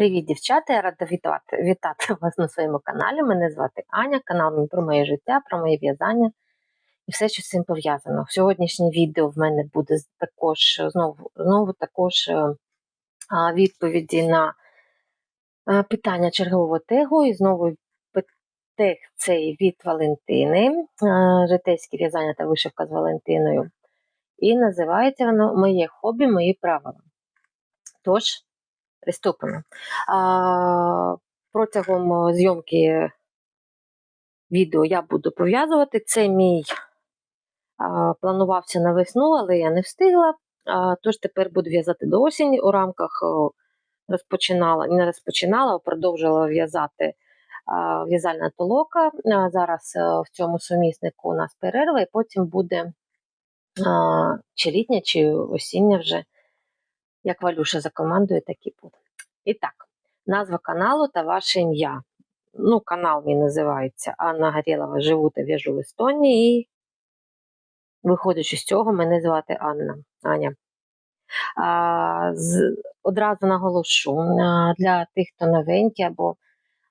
Привіт, дівчата! Я рада вітати, вітати вас на своєму каналі. Мене звати Аня, канал про моє життя, про моє в'язання і все, що з цим пов'язано. Сьогоднішнє відео в мене буде також знову, знову також е, відповіді на питання чергового тегу. І знову тег цей від Валентини, житейське в'язання та вишивка з Валентиною. І називається воно Моє хобі, мої правила. Тож, приступимо. А, протягом е, зйомки відео я буду пов'язувати. Це мій планувався на весну, але я не встигла. Тож тепер буду в'язати до осені. У рамках розпочинала, не розпочинала, а продовжила в'язати в'язальна толока. Зараз е, в цьому суміснику у нас перерва, і потім буде чи літня, чи осіння вже, як Валюша за командою, так і буде. І так, назва каналу та ваше ім'я. Ну, канал мій називається Анна Горєлова Живу та в'яжу в Естонії. І виходячи з цього, мене звати Анна. Аня. А, з, одразу наголошу а, для тих, хто новенький або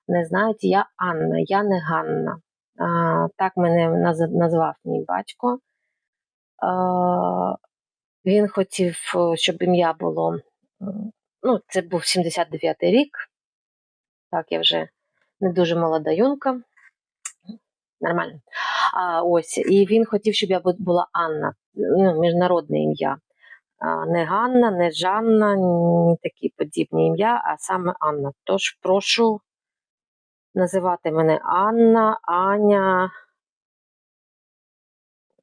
не знають, я Анна, я не Ганна. А, так мене наз- назвав мій батько. А, він хотів, щоб ім'я було. Ну, це був 79-й рік. Так, я вже не дуже молода юнка. Нормально. А, ось, і він хотів, щоб я була Анна, ну, міжнародне ім'я. Не Ганна, не Жанна, ні такі подібні ім'я, а саме Анна. Тож прошу називати мене Анна, Аня.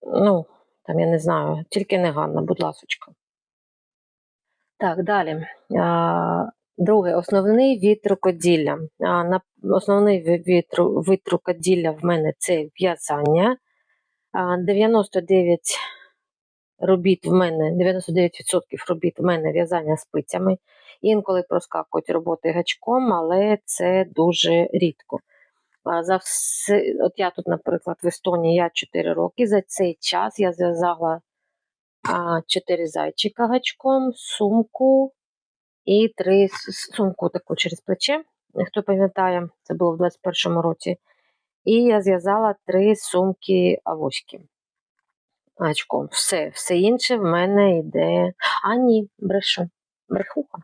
Ну, там я не знаю, тільки не Ганна, будь ласочка. Так, далі. Друге, основний від рукоділля. Основний від, вид рукоділля в мене це в'язання. 99 робіт в мене, 99% робіт в мене в'язання спицями. Інколи проскакують роботи гачком, але це дуже рідко. За все, от я тут, наприклад, в Естонії я 4 роки. За цей час я зв'язала а, 4 зайчика гачком, сумку і 3 сумку таку через плече. Хто пам'ятає, це було в 21-му році. І я зв'язала 3 сумки авоськи гачком. Все, все інше в мене йде. А ні, брешу, брехуха.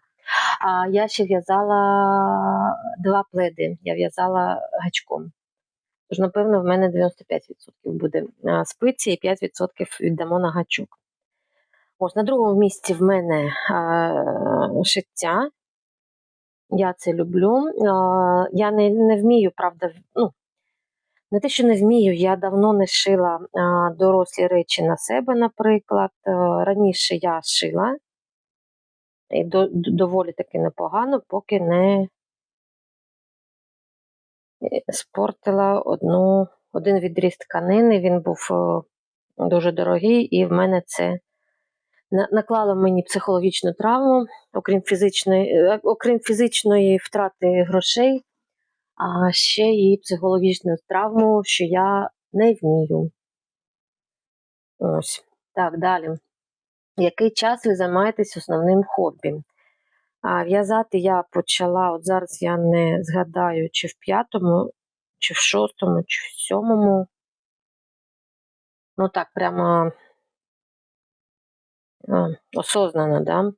А я ще в'язала два пледи. Я в'язала гачком. Тож, напевно, в мене 95% буде спиці і 5% віддамо на гачок. Ось на другому місці в мене а, шиття. Я це люблю. А, я не, не вмію, правда, ну, не те, що не вмію, я давно не шила а, дорослі речі на себе, наприклад. Е, Раніше я шила і до, доволі таки непогано, поки не е, спортила одну, один відріз тканини. Він був е, дуже дорогий, і в мене це наклало мені психологічну травму, окрім фізичної, е, окрім фізичної втрати грошей, а ще і психологічну травму, що я не вмію. Ось. Так, далі. Який час ви займаєтесь основним хобі? А, в'язати я почала, от зараз я не згадаю, чи в п'ятому, чи в шостому, чи в сьомому. Ну так, прямо осознано, да?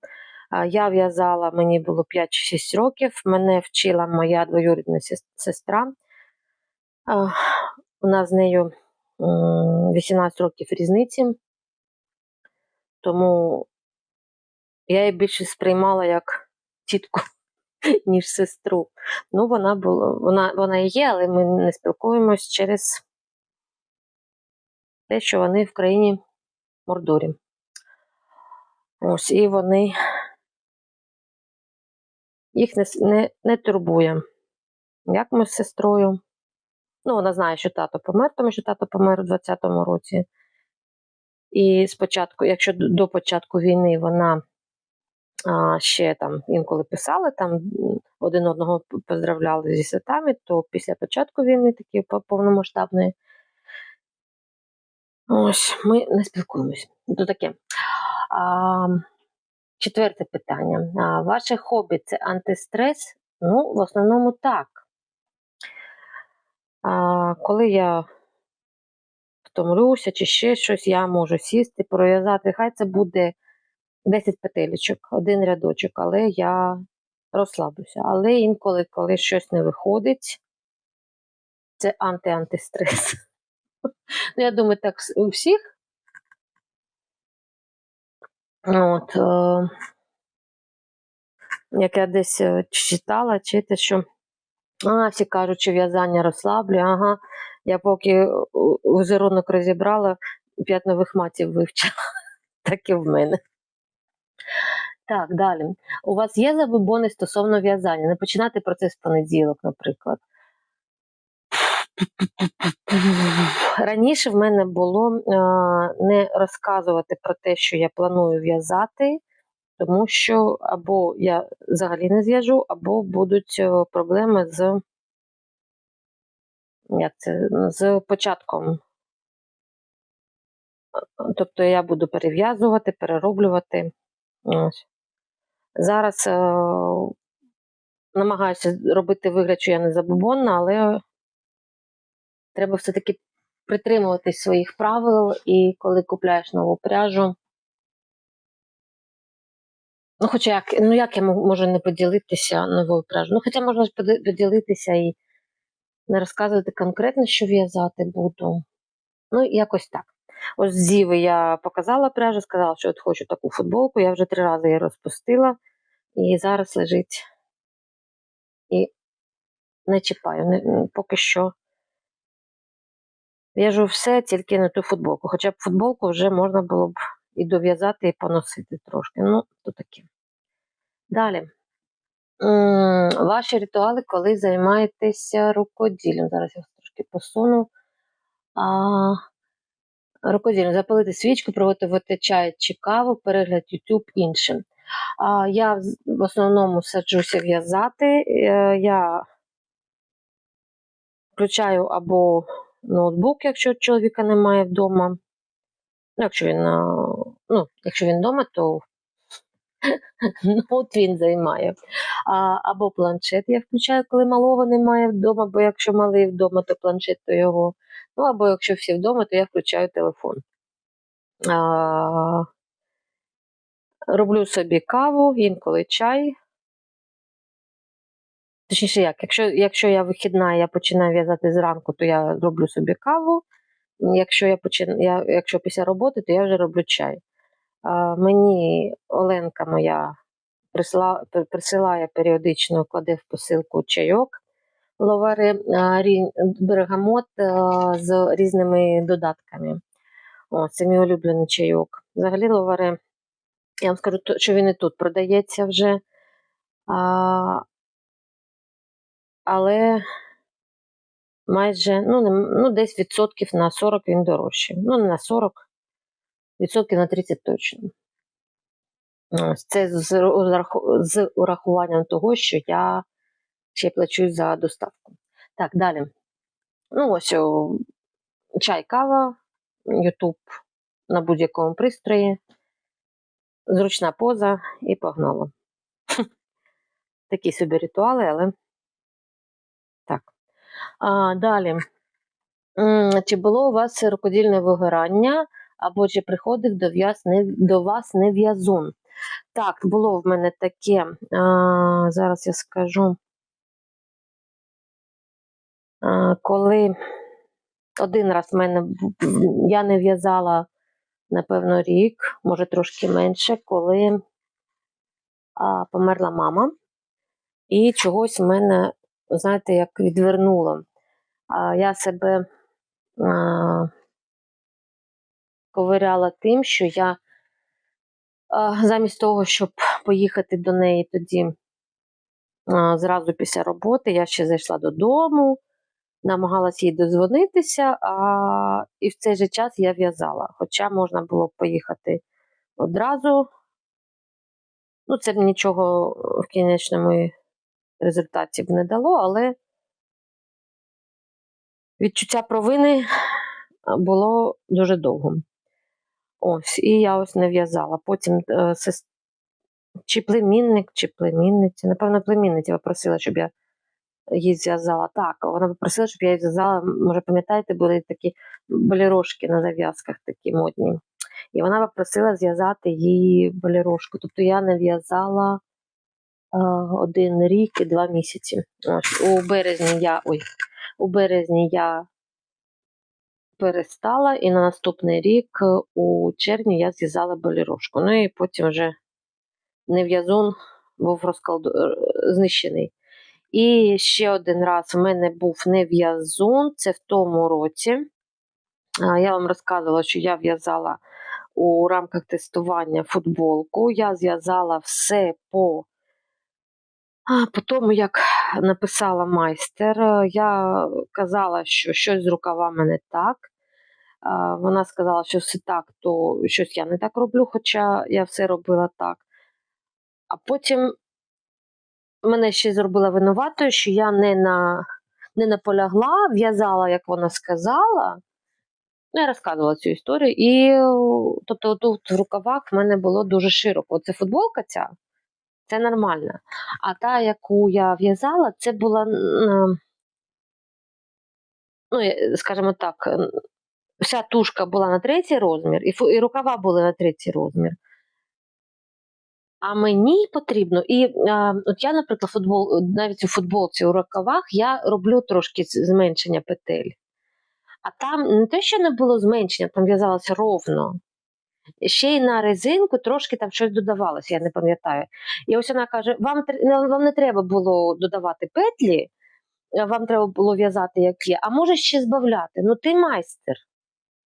Я в'язала, мені було 5 чи 6 років. Мене вчила моя двоюрідна сестра. У нас з нею 18 років різниці. Тому я її більше сприймала як тітку, ніж сестру. Ну, вона була, вона, вона і є, але ми не спілкуємось через те, що вони в країні Мордорі. Ось, і вони їх не, не, не турбує. Як ми з сестрою? Ну, вона знає, що тато помер, тому що тато помер у 20-му році. І спочатку, якщо до початку війни вона а, ще там інколи писали, там один одного поздравляли зі святами, то після початку війни, такі по- повномасштабної, ось ми не спілкуємось. То таке. А, четверте питання. А, ваше хобі це антистрес Ну, в основному так. А, коли я втомлюся чи ще щось, я можу сісти, пров'язати. Хай це буде 10 петелечок, один рядочок, але я розслаблюся. Але інколи, коли щось не виходить, це анти-антистрес. Ну, я думаю, так у всіх. От, е, як я десь е, читала, чи те, що а, всі кажуть, що в'язання розслаблює. Ага, я поки візерунок розібрала, п'ять нових матів вивчила. Так і в мене. Так, далі. У вас є забобони стосовно в'язання? Не починати процес в понеділок, наприклад. Раніше в мене було е, не розказувати про те, що я планую в'язати, тому що або я взагалі не зв'яжу, або будуть е, проблеми з, як це, з початком. Тобто я буду перев'язувати, перероблювати. Ось. Зараз е, намагаюся робити вигляд, що я не забобонна, але треба все-таки притримуватись своїх правил, і коли купляєш нову пряжу. Ну, хоча як, ну як я можу не поділитися новою пряжою? Ну, хоча можна поділитися і не розказувати конкретно, що в'язати буду. Ну, якось так. Ось Зіви я показала пряжу, сказала, що от хочу таку футболку. Я вже три рази її розпустила, і зараз лежить і не чіпаю. Не, поки що в'яжу все, тільки не ту футболку. Хоча б футболку вже можна було б і дов'язати, і поносити трошки. Ну, то таке. Далі. Ваші ритуали, коли займаєтеся рукоділлям. Зараз я трошки посуну. А, рукоділлям. Запалити свічку, приготувати чай чи каву, перегляд YouTube іншим. А, я в- основному саджуся в'язати. Е, Я включаю або ноутбук, якщо чоловіка немає вдома. Ну, якщо він, ну, якщо він вдома, то ноут він займає. А, або планшет я включаю, коли малого немає вдома, бо якщо малий вдома, то планшет то його. Ну, або якщо всі вдома, то я включаю телефон. А, роблю собі каву, інколи чай. Точніше, як, якщо, якщо я вихідна, я починаю в'язати зранку, то я роблю собі каву. Якщо я почин... я, якщо після роботи, то я вже роблю чай. Мені Оленка моя присила... присилає періодично, кладе в посилку чайок. Ловари бергамот з різними додатками. О, це мій улюблений чайок. Взагалі, ловари, я вам скажу, що він і тут продається вже. А, але майже ну, ну, десь відсотків на 40 він дорожчий. Ну, не на 40, відсотків на 30 точно. Це з, урахуванням того, що я ще плачу за доставку. Так, далі. Ну, ось чай, кава, YouTube на будь-якому пристрої, зручна поза і погнало. Такі собі ритуали, але так. А, далі. Чи було у вас рукодільне вигорання, або чи приходив до, до вас нев'язун? Так, було в мене таке. А, зараз я скажу. А, коли один раз в мене я не в'язала, напевно, рік, може трошки менше, коли а, померла мама, і чогось в мене, знаєте, як відвернуло. А, я себе а, ковиряла тим, що я замість того, щоб поїхати до неї тоді зразу після роботи, я ще зайшла додому, намагалася їй дозвонитися, а, і в цей же час я в'язала. Хоча можна було поїхати одразу. Ну, це б нічого в кінечному результаті б не дало, але відчуття провини було дуже довго. Ось, і я ось не в'язала. Потім е, чи племінник, чи племінниця. Напевно, племінниця попросила, щоб я її зв'язала. Так, вона попросила, щоб я її зв'язала. Може, пам'ятаєте, були такі болірошки на зав'язках такі модні. І вона попросила зв'язати їй болірошку. Тобто я нав'язала е, один рік і два місяці. Ось, у березні я. Ой, у березні я перестала, і на наступний рік е, у червні я зв'язала болірошку. Ну і потім вже нев'язун був розколду... е, знищений. І ще один раз в мене був нев'язун, це в тому році. Я вам розказувала, що я в'язала у рамках тестування футболку. Я зв'язала все по, а, по тому, як написала майстер. Е, Я казала, що щось з рукавами не так. Вона сказала, що все так, то щось я не так роблю, хоча я все робила так. А потім мене ще зробила винуватою, що я не, на, не наполягла, в'язала, як вона сказала. Ну, я розказувала цю історію. І тобто, тут в рукавах в мене було дуже широко. Оце футболка ця, це нормально. А та, яку я в'язала, це була, ну, скажімо так, вся тушка була на третій розмір, і, рукава були на третій розмір. А мені потрібно, і а, от я, наприклад, футбол, навіть у футболці у рукавах я роблю трошки зменшення петель. А там не те, що не було зменшення, там в'язалося ровно. Ще й на резинку трошки там щось додавалося, я не пам'ятаю. І ось вона каже: вам, не- вам не треба було додавати петлі, вам треба було в'язати як є, а може ще збавляти. Ну ти майстер.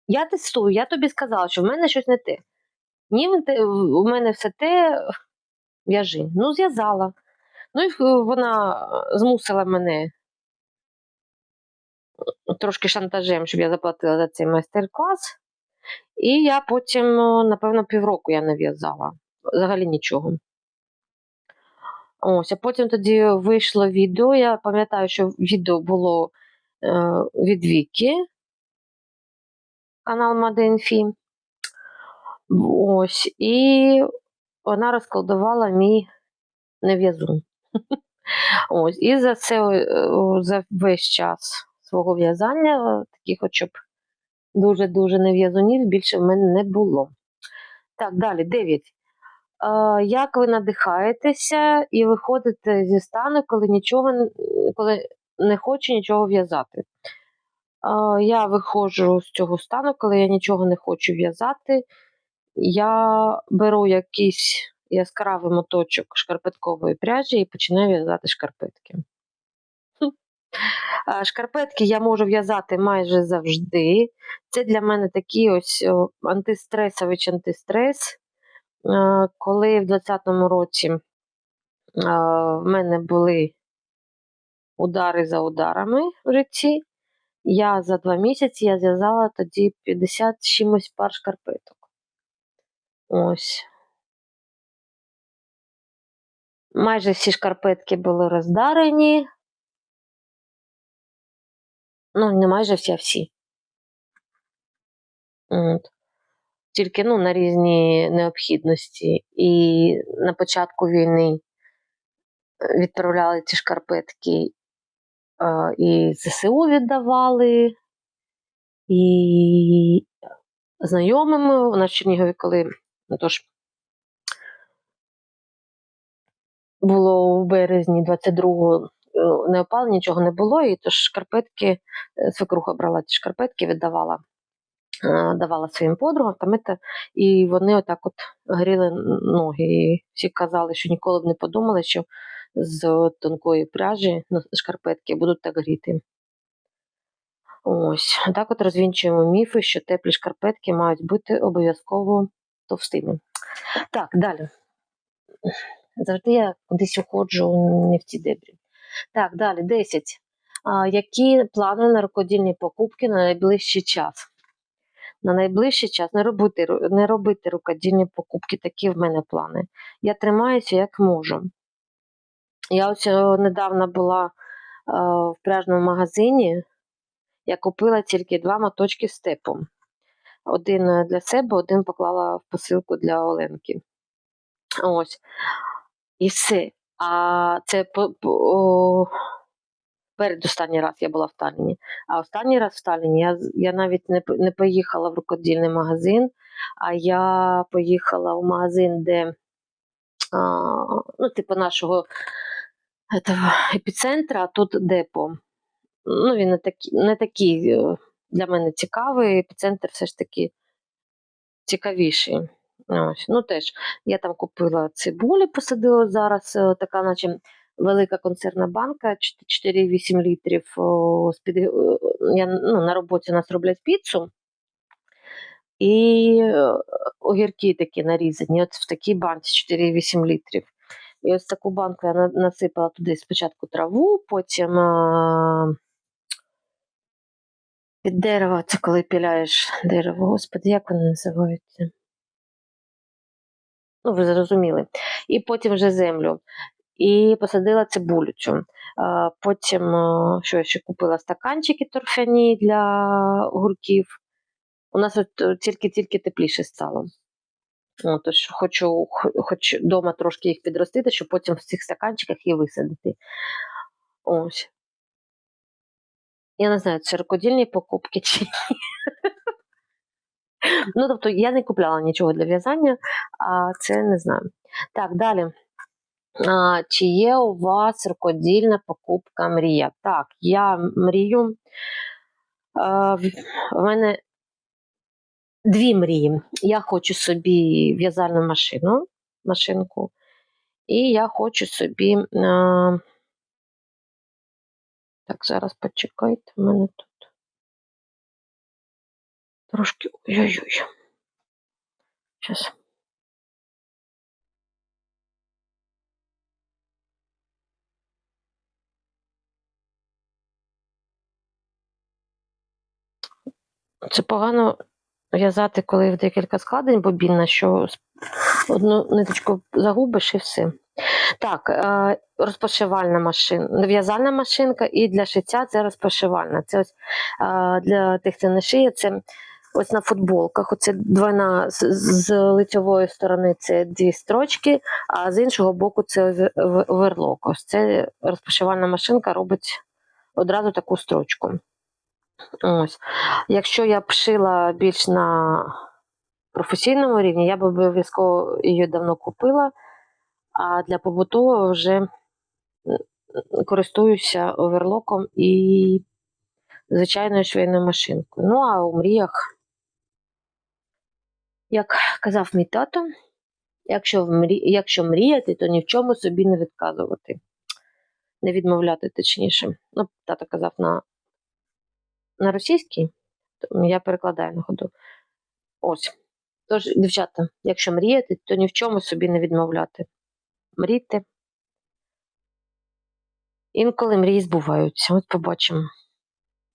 Я тестую, я тобі сказала, що в мене щось не те. Ні, у мене все те в'яжи. Ну, зв'язала. Ну і е, вона змусила мене трошки шантажем, щоб я заплатила за цей майстер-клас. І я потім, напевно, півроку я не в'язала. Взагалі нічого. Ось, а потім тоді вийшло відео. Я пам'ятаю, що відео було е, від Віки, канал Маденфі. Ось, і вона розкладувала мій нев'язун. Ось, і за це е, за весь час свого в'язання, е, таких щоб дуже-дуже нев'язунів більше в мене не було. Так, далі, 9. Е, як ви надихаєтеся і виходите зі стану, коли нічого коли не хочу нічого в'язати? Я виходжу з цього стану, коли я нічого не хочу в'язати. Я беру якийсь яскравий моточок шкарпеткової пряжі і починаю в'язати шкарпетки. Шкарпетки я можу в'язати майже завжди. Це для мене такий ось антистресович антистрес. Коли в 2020 році в мене були удари за ударами в житті, я за два місяці я зв'язала тоді 50 з чимось пар шкарпеток. Ось. Майже всі шкарпетки були роздарені. Ну, не майже всі, а всі. От. Тільки ну, на різні необхідності. І на початку війни е, відправляли ці шкарпетки е, і ЗСУ віддавали, і знайомими. У нас в Чернігові, коли ну, тож, було у березні 22-го е, не опало, нічого не було, і тож шкарпетки, е, свекруха брала ці шкарпетки, віддавала е, давала своїм подругам, там і вони отак от гріли ноги. І всі казали, що ніколи б не подумали, що з тонкої пряжі шкарпетки будуть так гріти. Ось, так от розвінчуємо міфи, що теплі шкарпетки мають бути обов'язково товстими. Так, далі. Завжди я кудись уходжу не в ці дебрі. Так, далі, 10. А, які плани на рукодільні покупки на найближчий час? На найближчий час не робити, не робити рукодільні покупки, такі в мене плани. Я тримаюся як можу. Я ось е, недавно була е, в пряжному магазині, я купила тільки два моточки степу. Один е, для себе, один поклала в посилку для Оленки. Ось. І все. А це о, передостанній раз я була в Талліні. А останній раз в Талліні я, я навіть не, не поїхала в рукодільний магазин, а я поїхала в магазин, де а, ну, типу нашого этого, епіцентра, а тут депо. Ну, він не такий, не такий е, для мене цікавий, епіцентр все ж таки цікавіший. Ось. Ну, теж я там купила цибулі, посадила зараз, е, така, наче велика консервна банка, чт- 4,8 літрів. о, з-під, е, я, ну, на роботі нас роблять піцу. І е, огірки такі нарізані, от в такій банці 4,8 літрів. І ось таку банку я насипала туди спочатку траву, потім а, під дерево, це коли піляєш дерево, господи, як вони називаються? Ну, ви зрозуміли. І потім вже землю. І посадила цибулю цю. Потім, що я ще купила стаканчики торфяні для огурків. У нас от е, тільки-тільки тепліше стало. О, тож хочу хоч вдома трошки їх підростити, щоб потім в цих стаканчиках їх висадити. Ось. Я не знаю, це рукодільні покупки чи ні. Ну, тобто, я не купляла нічого для в'язання, а це не знаю. Так, далі. А, чи є у вас рукодільна покупка мрія? Так, я мрію. А, в мене дві мрії. Я хочу собі в'язальну машину, машинку, і я хочу собі. А... Так, зараз почекайте, в мене тут трошки. Ой-ой-ой. Зараз. Це погано в'язати, коли в декілька складень бобінна, що одну ниточку загубиш і все. Так, е, розпошивальна машина, в'язальна машинка, і для шиття це розпошивальна. Це ось е, для тих, хто не шиє, це ось на футболках. Оце двойна з, з лицьової сторони це дві строчки, а з іншого боку це оверлок. Ось це розпошивальна машинка робить одразу таку строчку. Ось. Якщо я б шила більш на професійному рівні, я б обов'язково її давно купила, а для побутового вже користуюся оверлоком і звичайною швейною машинкою. Ну, а у мріях, як казав мій тато, якщо, якщо мріяти, то ні в чому собі не відказувати. Не відмовляти, точніше. Ну, тато казав на, на російській, я перекладаю на ходу. Ось. Тож, дівчата, якщо мріяти, то ні в чому собі не відмовляти. Мрійте. Інколи мрії збуваються. От побачимо.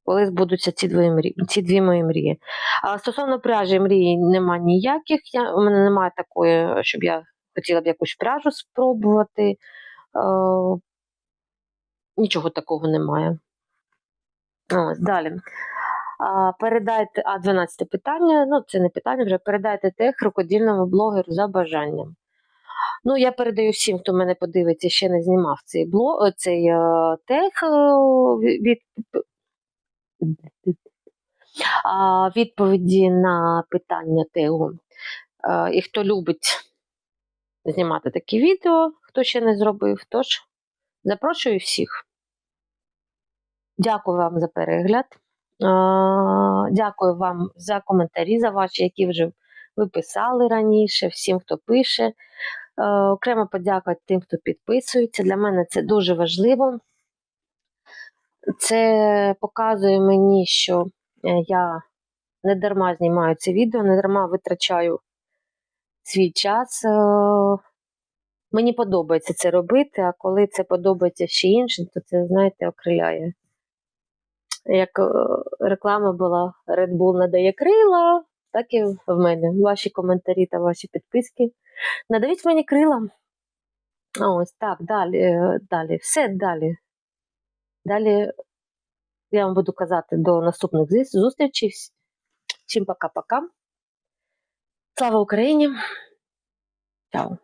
Коли збудуться ці дві мрії, ці дві мої мрії. А стосовно пряжі мрії нема ніяких. Я, у мене немає такої, щоб я хотіла б якусь пряжу спробувати. Е, нічого такого немає. Ось, далі. А, передайте, а 12 питання, ну це не питання, вже передайте тех рукодільному блогеру за бажанням. Ну, я передаю всім, хто мене подивиться, ще не знімав цей блог, цей е, тех е, від, відповіді на питання тегу. Е, і хто любить знімати такі відео, хто ще не зробив, тож запрошую всіх. Дякую вам за перегляд. Е, Дякую вам за коментарі, за ваші, які вже ви писали раніше, всім, хто пише. Е, Окремо подякувати тим, хто підписується. Для мене це дуже важливо. Це показує мені, що е, я не дарма знімаю це відео, не дарма витрачаю свій час. Е, Мені подобається це робити, а коли це подобається ще іншим, то це, знаєте, окриляє. Як е, реклама була Red Bull надає крила, так і в мене. Ваші коментарі та ваші підписки. Надавіть мені крила. Ось так, далі, далі, все далі. Далі я вам буду казати до наступних зустрічей. Всім пока-пока. Слава Україні! Чао!